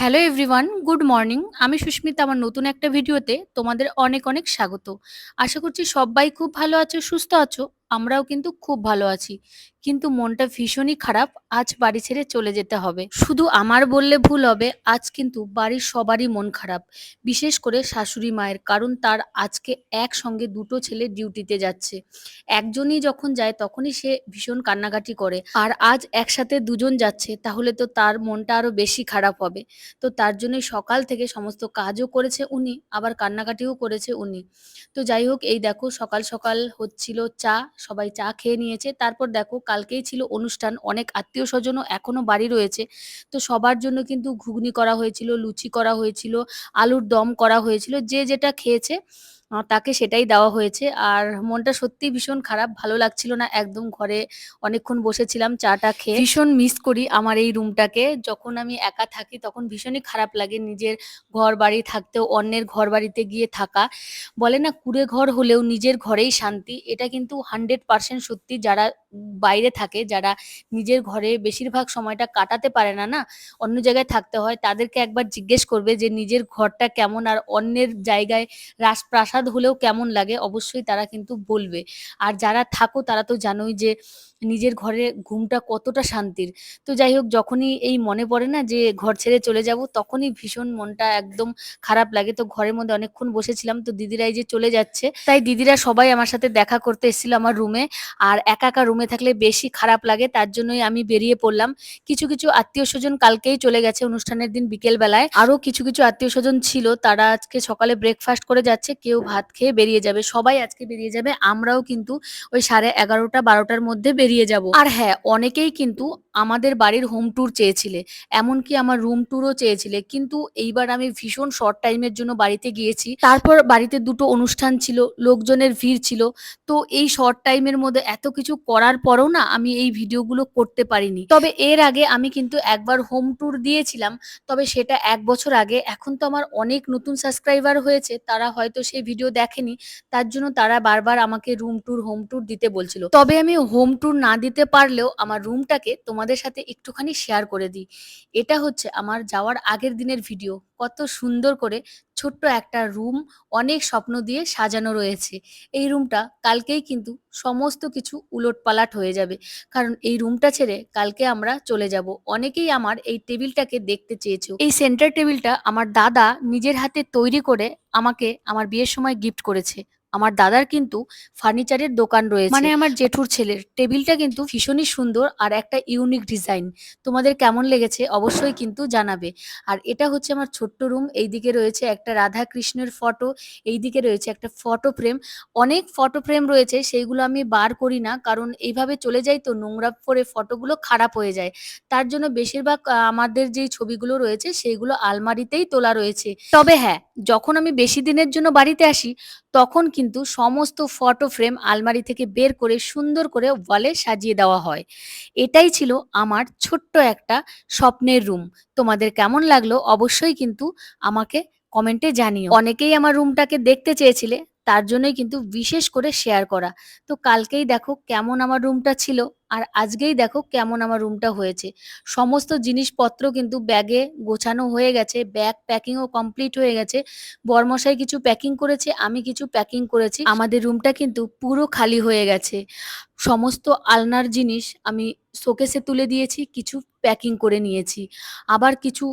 Hello everyone good morning আমি সুস্মিতা, আমার নতুন একটা ভিডিওতে তোমাদের অনেক অনেক স্বাগত। আশা করছি সবাই খুব ভালো আছো, সুস্থ আছো। আমরাও কিন্তু খুব ভালো আছি। কিন্তু মনটা ভীষণই খারাপ, আজ বাড়ি ছেড়ে চলে যেতে হবে। শুধু আমার বললে ভুল হবে, আজ কিন্তু বাড়ির সবারই মন খারাপ, বিশেষ করে শাশুড়ি মায়ের, কারণ তার আজকে একসঙ্গে দুটো ছেলে ডিউটিতে যাচ্ছে। একজনই যখন যায়, তখনই সে ভীষণ কান্নাকাটি করে। আর আজ একসাথে দুজন যাচ্ছে, তাহলে তো তার মনটা আরও বেশি খারাপ হবে। তো তার জন্যই সকাল থেকে সমস্ত কাজও করেছে উনি, আবার কান্নাকাটিও করেছে উনি। তো যাই হোক, এই দেখো সকাল সকাল হচ্ছিল চা, সবাই চা খেয়ে নিয়েছে। তারপর দেখো কালকেই ছিল অনুষ্ঠান। অনেক আত্মীয় স্বজনও এখনও বাড়ি রয়েছে। তো সবার জন্য কিন্তু ঘুগনি করা হয়েছিল, লুচি করা হয়েছিল, আলুর দম করা হয়েছিল, যে যেটা খেয়েছে তাকে সেটাই দেওয়া হয়েছে। আর মনটা সত্যি ভীষণ খারাপ, ভালো লাগছিল না। একদম ঘরে অনেকক্ষণ বসেছিলাম চাটা খেয়ে। ভীষণ মিস করি আমার এই রুমটাকে যখন আমি একা থাকি তখন ভীষণই খারাপ লাগে নিজের ঘর বাড়ি থাকতেও অন্যের ঘর বাড়িতে গিয়ে থাকা। বলে না, কুড়ে ঘর হলেও নিজের ঘরেই শান্তি। এটা কিন্তু হান্ড্রেড পার্সেন্ট সত্যি। যারা বাইরে থাকে, যারা নিজের ঘরে বেশিরভাগ সময়টা কাটাতে পারে না না, অন্য জায়গায় থাকতে হয়, তাদেরকে একবার জিজ্ঞেস করবে যে নিজের ঘরটা কেমন? আর অন্যের জায়গায় রাজপ্রাসাদ হলেও কেমন লাগে অবশ্যই তারা কিন্তু বলবে। আর যারা থাকো তারা তো জানোই যে নিজের ঘরে ঘুমটা কতটা শান্তির। তো যাই হোক, যখনই এই মনে পড়ে না যে ঘর ছেড়ে চলে যাব, তখনই ভীষণ মনটা একদম খারাপ লাগে। তো ঘরের মধ্যে অনেকক্ষণ বসেছিলাম, তো দিদিরাই যে চলে যাচ্ছে, তাই দিদিরা সবাই আমার সাথে দেখা করতে এসেছিল আমার রুমে। আর একা একা রুমে থাকলে বেশি খারাপ লাগে, তার জন্যই আমি বেরিয়ে পড়লাম। কিছু কিছু আত্মীয় স্বজন কালকেই চলে গেছে অনুষ্ঠানের দিন বিকেল বেলায় আরও কিছু কিছু আত্মীয় স্বজন ছিল, তারা আজকে সকালে ব্রেকফাস্ট করে যাচ্ছে, কেউ ভাত খেয়ে বেরিয়ে যাবে। সবাই আজকে বেরিয়ে যাবে, আমরাও কিন্তু ওই সাড়ে এগারোটা, বারোটার মধ্যে বেরিয়ে যাব। আর হ্যাঁ অনেকেই কিন্তু আমাদের বাড়ির হোম ট্যুর চেয়েছিলে, এমনকি আমার রুম ট্যুরও চেয়েছিলে, কিন্তু এইবার আমি ভীষণ শর্ট টাইমের জন্য বাড়িতে গিয়েছি। তারপর বাড়িতে দুটো অনুষ্ঠান ছিল, লোকজনের ভিড় ছিল, তো এই শর্ট টাইমের মধ্যে এত কিছু করার পরেও না আমি এই ভিডিওগুলো করতে পারিনি। তবে এর আগে আমি কিন্তু একবার হোম ট্যুর দিয়েছিলাম, তবে সেটা এক বছর আগে। এখন তো আমার অনেক নতুন সাবস্ক্রাইবার হয়েছে, তারা হয়তো সেই ভিডিও দেখেনি, তার জন্য তারা বারবার আমাকে রুম ট্যুর হোম ট্যুর দিতে বলছিল। তবে আমি হোম ট্যুর না দিতে পারলেও আমার রুমটাকে তোমাদের সাথে একটুখানি শেয়ার করে দিই। এটা হচ্ছে আমার যাওয়ার আগের দিনের ভিডিও কত সুন্দর করে ছোট্ট একটা রুম অনেক স্বপ্ন দিয়ে সাজানো রয়েছে। এই রুমটা কালকেই কিন্তু সমস্ত কিছু উলটপালাট হয়ে যাবে। কারণ এই রুমটা ছেড়ে কালকে আমরা চলে যাব। অনেকেই আমার এই টেবিলটাকে দেখতে চেয়েছো। এই সেন্টার টেবিলটা আমার দাদা নিজের হাতে তৈরি করে আমাকে আমার বিয়ের সময় গিফট করেছে। আমার দাদার কিন্তু ফার্নিচারের দোকান রয়েছে। মানে আমার জেঠুর ছেলের। টেবিলটা কিন্তু ভীষণই সুন্দর আর একটা ইউনিক ডিজাইন। তোমাদের কেমন লেগেছে অবশ্যই কিন্তু জানাবে। আর এটা হচ্ছে আমার ছোট্ট রুম এইদিকে রয়েছে একটা রাধা কৃষ্ণের ফটো এইদিকে রয়েছে একটা ফটো ফ্রেম। অনেক ফটো ফ্রেম রয়েছে সেইগুলো আমি বার করি না কারণ এইভাবে চলে যাই তো নোংরা পরে ফটোগুলো খারাপ হয়ে যায়। তার জন্য বেশিরভাগ আমাদের যেই ছবিগুলো রয়েছে সেইগুলো আলমারিতেই তোলা রয়েছে। তবে হ্যাঁ যখন আমি বেশি দিনের জন্য বাড়িতে আসি তখন কিন্তু সমস্ত ফটো ফ্রেম আলমারি থেকে বের করে সুন্দর করে ওয়ালে সাজিয়ে দেওয়া হয়। এটাই ছিল আমার ছোট্ট একটা স্বপ্নের রুম তোমাদের কেমন লাগল অবশ্যই কিন্তু আমাকে কমেন্টে জানিও। অনেকেই আমার রুমটাকে দেখতে চেয়েছিলে তার জন্যই কিন্তু বিশেষ করে শেয়ার করা। তো কালকেই দেখো কেমন আমার রুমটা ছিল আর আজকেই দেখো কেমন আমার রুমটা হয়েছে। সমস্ত জিনিসপত্র কিন্তু ব্যাগে গোছানো হয়ে গেছে ব্যাগ প্যাকিংও কমপ্লিট হয়ে গেছে। বরমশাই কিছু প্যাকিং করেছে, আমি কিছু প্যাকিং করেছি। আমাদের রুমটা কিন্তু পুরো খালি হয়ে গেছে। সমস্ত আলনার জিনিস আমি শোকেসে তুলে দিয়েছি, কিছু প্যাকিং করে নিয়েছি। আবার কিছু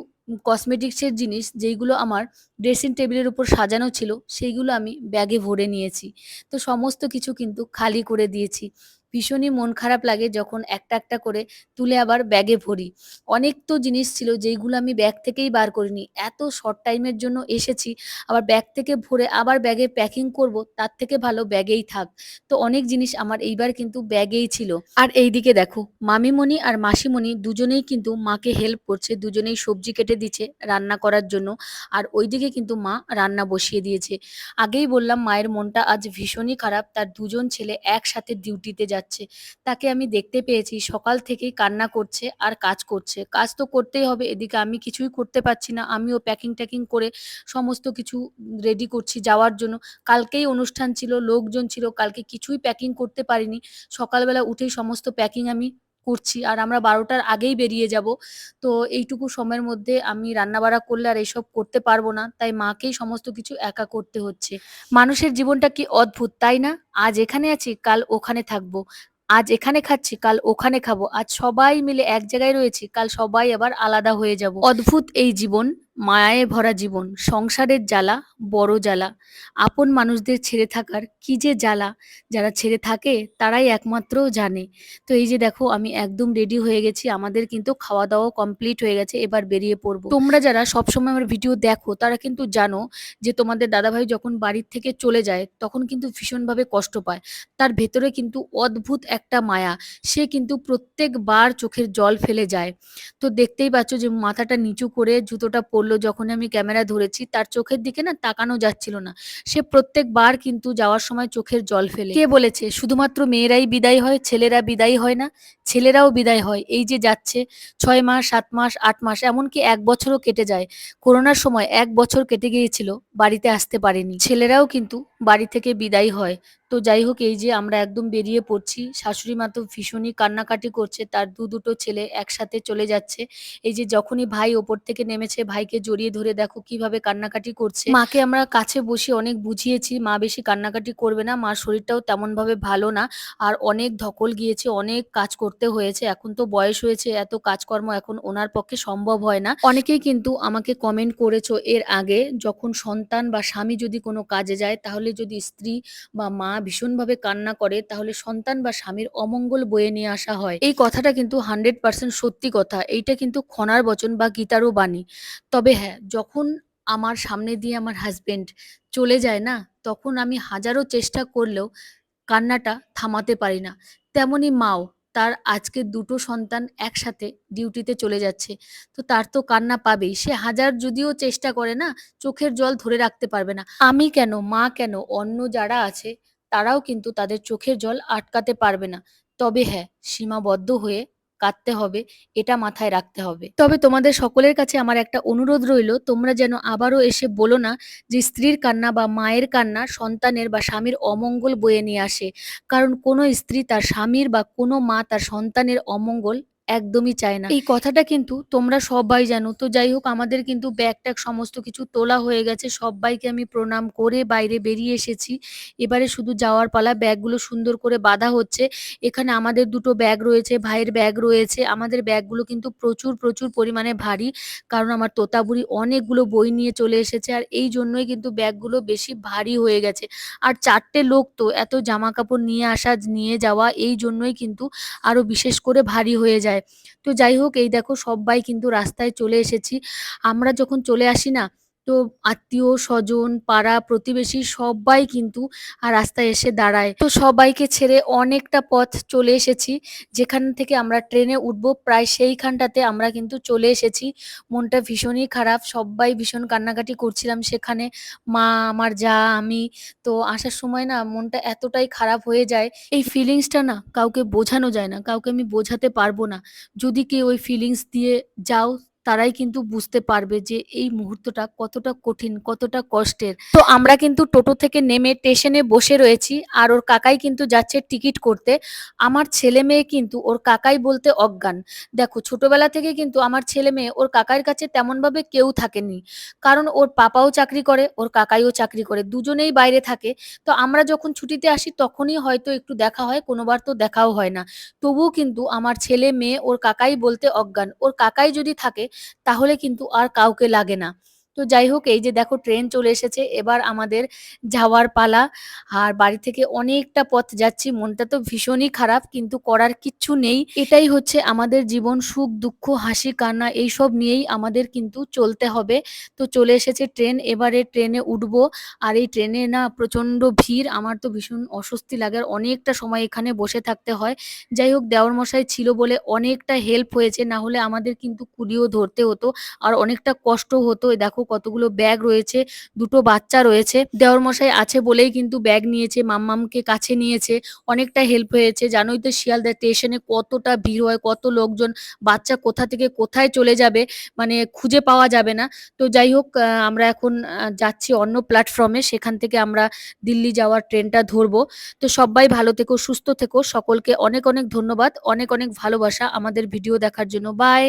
কসমেটিক্সের জিনিস যেইগুলো আমার ড্রেসিং টেবিলের উপর সাজানো ছিল, সেইগুলো আমি ব্যাগে ভরে নিয়েছি। তো সমস্ত কিছু কিন্তু খালি করে দিয়েছি। ভীষণই মন খারাপ লাগে যখন একটা একটা করে তুলে আবার ব্যাগে ভরি। অনেক তো জিনিস ছিল যেইগুলো আমি ব্যাগ থেকেই বার করিনি। এত শর্ট টাইমের জন্য এসেছি, আবার ব্যাগ থেকে ভরে আবার ব্যাগে প্যাকিং করব, তার থেকে ভালো ব্যাগেই থাক। তো অনেক জিনিস আমার এইবার কিন্তু ব্যাগেই ছিল। আর এইদিকে দেখো, মামিমণি আর মাসিমণি দুজনেই কিন্তু মাকে হেল্প করছে, দুজনেই সবজি কেটে দিচ্ছে রান্না করার জন্য। আর ওইদিকে কিন্তু মা রান্না বসিয়ে দিয়েছে। আগেই বললাম মায়ের মনটা আজ ভীষণই খারাপ, তার দুজন ছেলে একসাথে ডিউটিতে যাচ্ছে। তাকে আমি দেখতে পেয়েছি, সকাল থেকেই কান্না করছে আর কাজ করছে। কাজ তো করতেই হবে, এদিকে আমি কিছুই করতে পারছি না। আমিও প্যাকিং ট্যাকিং করে সমস্ত কিছু রেডি করছি যাওয়ার জন্য। কালকেই অনুষ্ঠান ছিল, লোকজন ছিল, কালকে কিছুই প্যাকিং করতে পারিনি। সকালবেলা উঠেই সমস্ত প্যাকিং আমি করছি আর আমরা বারোটার আগেই বেরিয়ে যাব। তো এইটুকু সময়ের মধ্যে আমি রান্নাবাড়া করলে আর এইসব করতে পারব না। তাই মাকেই সমস্ত কিছু একা করতে হচ্ছে। মানুষের জীবনটা কি অদ্ভুত, তাই না? আজ এখানে আছি, কাল ওখানে থাকব। আজ এখানে খাচ্ছি, কাল ওখানে খাব। আজ সবাই মিলে এক জায়গায় রয়েছি, কাল সবাই আবার আলাদা হয়ে যাব। অদ্ভুত এই জীবন। মায়ায় ভরা জীবন, সংসারের জ্বালা, বড় জ্বালা, আপন মানুষদের ছেড়ে থাকার কি যে জ্বালা, যারা ছেড়ে থাকে তারাই একমাত্র জানে। তো এই যে দেখো, আমি একদম রেডি হয়ে গেছি, আমাদের কিন্তু খাওয়া দাওয়া কমপ্লিট হয়ে গেছে, এবার বেরিয়ে পড়ব। তোমরা যারা সবসময় আমার ভিডিও দেখো, তারা কিন্তু জানো যে তোমাদের দাদাভাই যখন বাড়ির থেকে চলে যায়, তখন কিন্তু ভীষণভাবে কষ্ট পায়। তার ভেতরে কিন্তু অদ্ভুত একটা মায়া, সে কিন্তু প্রত্যেকবার চোখের জল ফেলে যায়। তো দেখতেই পাচ্ছ যে মাথাটা নিচু করে জুতোটা পরলো যখন আমি ক্যামেরা ধরেছি, তার চোখের দিকে না তাকানো যাচ্ছিল না। সে প্রত্যেকবার কিন্তু যাওয়ার সময় চোখের জল ফেলে। কে বলেছে? শুধুমাত্র মেয়েরাই বিদায় হয়, ছেলেরা বিদায় হয় না, ছেলেরাও বিদায় হয়। এই যে যাচ্ছে, ছয় মাস, সাত মাস, আট মাস, এমনকি এক বছরও কেটে যায়। করোনার সময় এক বছর কেটে গিয়েছিল, বাড়িতে আসতে পারেনি। ছেলেরাও কিন্তু বাড়ি থেকে বিদায় হয়। তো যাই হোক, এই যে আমরা একদম বেরিয়ে পড়ছি। শাশুড়ি মা তো ভীষণই কান্নাকাটি করছে, তার দু দুটো ছেলে একসাথে চলে যাচ্ছে। এই যে যখনই ভাই ওপর থেকে নেমেছে, ভাইকে জড়িয়ে ধরে দেখো কীভাবে কান্নাকাটি করছে। মাকে আমরা কাছে বসে অনেক বুঝিয়েছি, মা বেশি কান্নাকাটি করবে না, মার শরীরটাও তেমন ভাবে ভালো না। আর অনেক ধকল গিয়েছে, অনেক কাজ করতে হয়েছে, এখন তো বয়স হয়েছে, এত কাজকর্ম এখন ওনার পক্ষে সম্ভব হয় না। অনেকেই কিন্তু আমাকে কমেন্ট করেছ এর আগে, যখন সন্তান বা স্বামী যদি কোনো কাজে যায়, তাহলে যদি স্ত্রী বা মা ভীষণভাবে কান্না করে, তাহলে সন্তান বা স্বামীর অমঙ্গল বয়ে নিয়ে আসা হয়। এই কথাটা কিন্তু হান্ড্রেড পার্সেন্ট সত্যি কথা। এইটা কিন্তু খনার বচন বা গীতারও বাণী। তবে হ্যাঁ যখন আমার সামনে দিয়ে আমার হাজবেন্ড চলে যায় না, তখন আমি হাজারো চেষ্টা করলেও কান্নাটা থামাতে পারি না। তেমনি মাও, তার আজকে দুটো সন্তান একসাথে ডিউটিতে চলে যাচ্ছে, তো তার তো কান্না পাবেই। সে হাজার যদিও চেষ্টা করে না, চোখের জল ধরে রাখতে পারবে না। আমি কেন, মা কেন, অন্য যারা আছে তারাও কিন্তু তাদের চোখের জল আটকাতে পারবে না। তবে হ্যাঁ সীমাবদ্ধ হয়ে কাঁদতে হবে, এটা মাথায় রাখতে হবে। তবে তোমাদের সকলের কাছে আমার একটা অনুরোধ রইল, তোমরা যেন আবারও এসে বলো না যে স্ত্রীর কান্না বা মায়ের কান্না সন্তানের বা স্বামীর অমঙ্গল বয়ে নিয়ে আসে। কারণ কোনো স্ত্রী তার স্বামীর বা কোনো মা তার সন্তানের অমঙ্গল একদমই চায় না। এই কথাটা কিন্তু তোমরা সবাই জানো। তো যাই হোক, আমাদের কিন্তু ব্যাগ ট্যাগ সমস্ত কিছু তোলা হয়ে গেছে। সবাইকে আমি প্রণাম করে বাইরে বেরিয়ে এসেছি। এবারে শুধু যাওয়ার পালা ব্যাগগুলো সুন্দর করে বাঁধা হচ্ছে। এখানে আমাদের দুটো ব্যাগ রয়েছে, ভাইয়ের ব্যাগ রয়েছে। আমাদের ব্যাগগুলো কিন্তু প্রচুর প্রচুর পরিমাণে ভারী। কারণ আমার তোতাবুড়ি অনেকগুলো বই নিয়ে চলে এসেছে। আর এই জন্যই কিন্তু ব্যাগগুলো বেশি ভারী হয়ে গেছে। আর চারটে লোক তো, এত জামা কাপড় নিয়ে আসা, নিয়ে যাওয়া, এই জন্যই কিন্তু আরও বিশেষ করে ভারী হয়ে যায়। তো যাই হোক, এই দেখো সবাই কিন্তু রাস্তায় চলে এসেছি। আমরা যখন চলে আসি না তো আত্মীয় স্বজন, পাড়া প্রতিবেশী সবাই কিন্তু রাস্তায় এসে দাঁড়ায়। তো সবাইকে ছেড়ে অনেকটা পথ চলে এসেছি। যেখান থেকে আমরা ট্রেনে উঠবো, প্রায় সেইখানটাতে আমরা কিন্তু চলে এসেছি। মনটা ভীষণই খারাপ, সবাই ভীষণ কান্নাকাটি করছিলাম সেখানে। মা, আমার যা, আমি। তো আসার সময় না মনটা এতটাই খারাপ হয়ে যায়। এই ফিলিংসটা না কাউকে বোঝানো যায় না, কাউকে আমি বোঝাতে পারব না। যদি কেউ ওই ফিলিংস দিয়ে যাও তারাই কিন্তু বুঝতে পারবে যে এই মুহূর্তটা কতটা কঠিন, কতটা কষ্টের। তো আমরা কিন্তু টোটো থেকে নেমে স্টেশনে বসে রয়েছি আর ওর কাকাই কিন্তু যাচ্ছে টিকিট করতে। আমার ছেলে মেয়ে কিন্তু ওর কাকাই বলতে অজ্ঞান। দেখো, ছোটবেলা থেকে কিন্তু আমার ছেলে মেয়ে ওর কাকার কাছে তেমন ভাবে কেউ থাকেনি। কারণ ওর পাপাও চাকরি করে, ওর কাকাইও চাকরি করে, দুজনেই বাইরে থাকে। তো আমরা যখন ছুটিতে আসি তখনই হয়তো একটু দেখা হয়, কোনোবার তো দেখাও হয় না। তবুও কিন্তু আমার ছেলে মেয়ে ওর কাকাই বলতে অজ্ঞান। ওর কাকাই যদি থাকে তাহলে কিন্তু আর কাউকে লাগে না। তো যাই হোক, এই যে দেখো ট্রেন চলে এসেছে। এবার আমাদের যাওয়ার পালা। আর বাড়ি থেকে অনেকটা পথ যাচ্ছি। মনটা তো ভীষণই খারাপ, কিন্তু করার কিচ্ছু নেই। এটাই হচ্ছে আমাদের জীবন সুখ, দুঃখ, হাসি, কান্না, এইসব নিয়েই আমাদের কিন্তু চলতে হবে। তো চলে এসেছে ট্রেন এবারে ট্রেনে উঠব। আর এই ট্রেনে না প্রচণ্ড ভিড়। আমার তো ভীষণ অস্বস্তি লাগে। আর অনেকটা সময় এখানে বসে থাকতে হয়। যাই হোক দেওয়ার মশাই ছিল বলে অনেকটা হেল্প হয়েছে। না হলে আমাদের কিন্তু কুলিও ধরতে হতো। আর অনেকটা কষ্ট হতো। দেখো কতগুলো ব্যাগ রয়েছে, দুটো বাচ্চা রয়েছে। দেওর মশাই আছে বলেই কিন্তু ব্যাগ নিয়েছে, মাম্মামকে কাছে নিয়েছে, অনেকটা হেল্প হয়েছে। জানোই তো শিয়ালদা স্টেশনে কতটা ভিড় হয়, কত লোকজন বাচ্চা কোথা থেকে কোথায় চলে যাবে মানে খুঁজে পাওয়া যাবে না। তো যাই হোক আমরা এখন যাচ্ছি অন্য প্ল্যাটফর্মে সেখান থেকে আমরা দিল্লি যাওয়ার ট্রেনটা ধরবো। তো সবাই ভালো থেকো, সুস্থ থেকো। সকলকে অনেক অনেক ধন্যবাদ, অনেক অনেক ভালোবাসা আমাদের ভিডিও দেখার জন্য। বাই